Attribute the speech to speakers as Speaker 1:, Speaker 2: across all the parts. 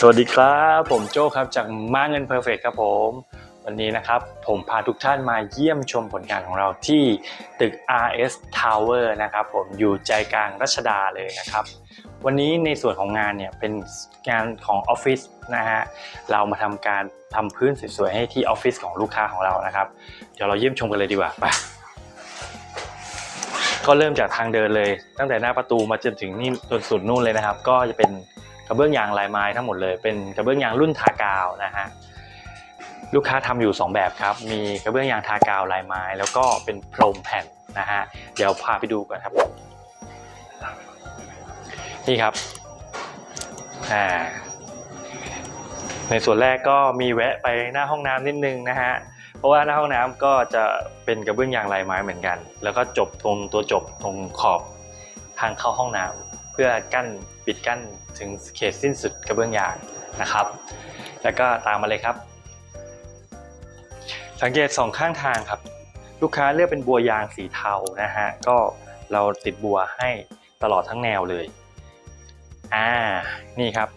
Speaker 1: สวัสดีครับ ผมโจ้ครับจากม้าเงินเพอร์เฟกครับผม วันนี้นะครับผมพาทุกท่านมาเยี่ยมชมผลงานของเราที่ตึก RS Tower นะครับผมอยู่ใจกลางรัชดาเลยนะครับ วันนี้ในส่วนของงานเนี่ยเป็นงานของออฟฟิศนะฮะเรามาทำการทำพื้นสวยๆให้ที่ออฟฟิศของลูกค้าของเรานะครับ เดี๋ยวเราเยี่ยมชมกันเลยดีกว่าไปก็เริ่มจากทางเดินเลย ตั้งแต่หน้าประตูมาจนถึงนี่จนสุดนู่นเลยนะครับ ก็จะเป็น กระเบื้องยางลายไม้ทั้งหมดเลยเป็นกระเบื้องยางรุ่นทากาวนะฮะลูกค้าทำอยู่ 2 แบบครับ มีกระเบื้องยางทากาวลายไม้ แล้วก็เป็นโพรมแผ่นนะฮะเดี๋ยวพาไปดูกันครับ นี่ครับอ่าในส่วนแรกก็มีแวะไปหน้าห้องน้ำนิดนึงนะฮะเพราะว่าหน้าห้องน้ำก็จะเป็นกระเบื้องยางลายไม้เหมือนกัน แล้วก็จบตรงตัวจบตรงขอบทางเข้าห้องน้ำเพื่อกั้นปิดกั้นถึงเขตสิ้นสุดกระเบื้องยางนะครับ แล้วก็ตามมาเลยครับ สังเกตสองข้างทางครับ ลูกค้าเลือกเป็นบัวยางสีเทานะฮะก็เราติดบัวให้ตลอดทั้งแนวเลยอ่านี่ครับ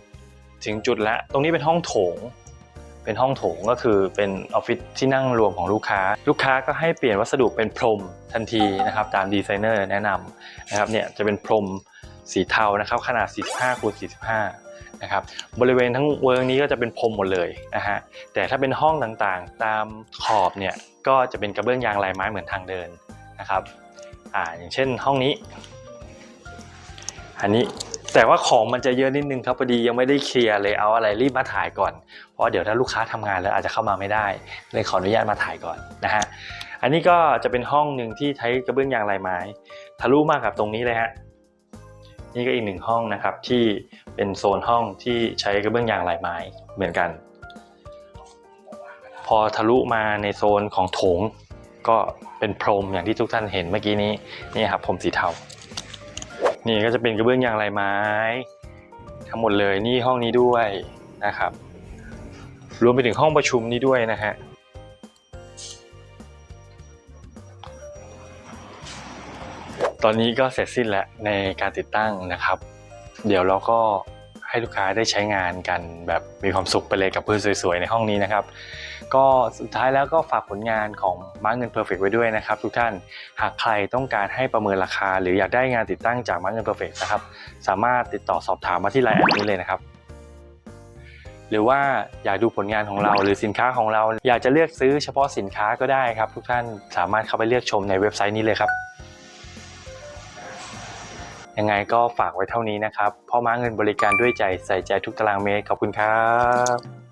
Speaker 1: ถึงจุดแล้วตรงนี้เป็นห้องโถงเป็นห้องโถงก็คือเป็นออฟฟิศที่นั่งรวมของลูกค้า ลูกค้าก็ให้เปลี่ยนวัสดุเป็นพรมทันทีนะครับ ตามดีไซเนอร์แนะนำนะครับเนี่ยจะเป็นพรม สีเทานะครับ ขนาด 45คูณ45 นะครับ บริเวณทั้งเวิร์กนี้ก็จะเป็นพรมหมดเลยนะฮะ แต่ถ้าเป็นห้องต่างๆ ตามขอบเนี่ย ก็จะเป็นกระเบื้องยางลายไม้เหมือนทางเดินนะครับ อ่า อย่างเช่นห้องนี้ อันนี้แต่ว่าของมันจะเยอะนิดนึงครับพอดียังไม่ได้เคลียร์เลยเอาอะไรรีบมาถ่ายก่อน เพราะเดี๋ยวถ้าลูกค้าทำงานแล้วอาจจะเข้ามาไม่ได้เลยขออนุญาตมาถ่ายก่อนนะฮะอันนี้ก็จะเป็นห้องหนึ่งที่ใช้กระเบื้องยางลายไม้ ทะลุมากกับตรงนี้เลยฮะ นี่ก็อีกหนึ่งห้องนะครับที่เป็นโซนห้องที่ใช้กระเบื้องยางลายไม้เหมือนกัน พอทะลุมาในโซนของโถงก็เป็นพรมอย่างที่ทุกท่านเห็นเมื่อกี้นี้นี่ครับพรมสีเทา นี่ก็จะเป็นกระเบื้องยางลายไม้ ทั้งหมดเลยนี่ห้องนี้ด้วยนะครับ รวมไปถึงห้องประชุมนี้ด้วยนะฮะ ตอนนี้ก็เสร็จสิ้นแล้วในการติดตั้งนะครับ เดี๋ยวเราก็ให้ลูกค้าได้ใช้งานกันแบบมีความสุขไปเลยกับพื้นสวยๆในห้องนี้นะครับ ก็สุดท้ายแล้วก็ฝากผลงานของม้าเงินเพอร์เฟกไว้ด้วยนะครับ ทุกท่านหากใครต้องการให้ประเมินราคา หรืออยากได้งานติดตั้งจากม้าเงินเพอร์เฟกนะครับสามารถติดต่อสอบถามมาที่ไลน์แอดนี้เลยนะครับ หรือว่าอยากดูผลงานของเราหรือสินค้าของเรา อยากจะเลือกซื้อเฉพาะสินค้าก็ได้ครับ ทุกท่านสามารถเข้าไปเลือกชมในเว็บไซต์นี้เลยครับ ยังไงก็ฝากไว้เท่านี้นะครับพ่อม้าเงินบริการด้วยใจใส่ใจทุกตารางเมตรขอบคุณครับ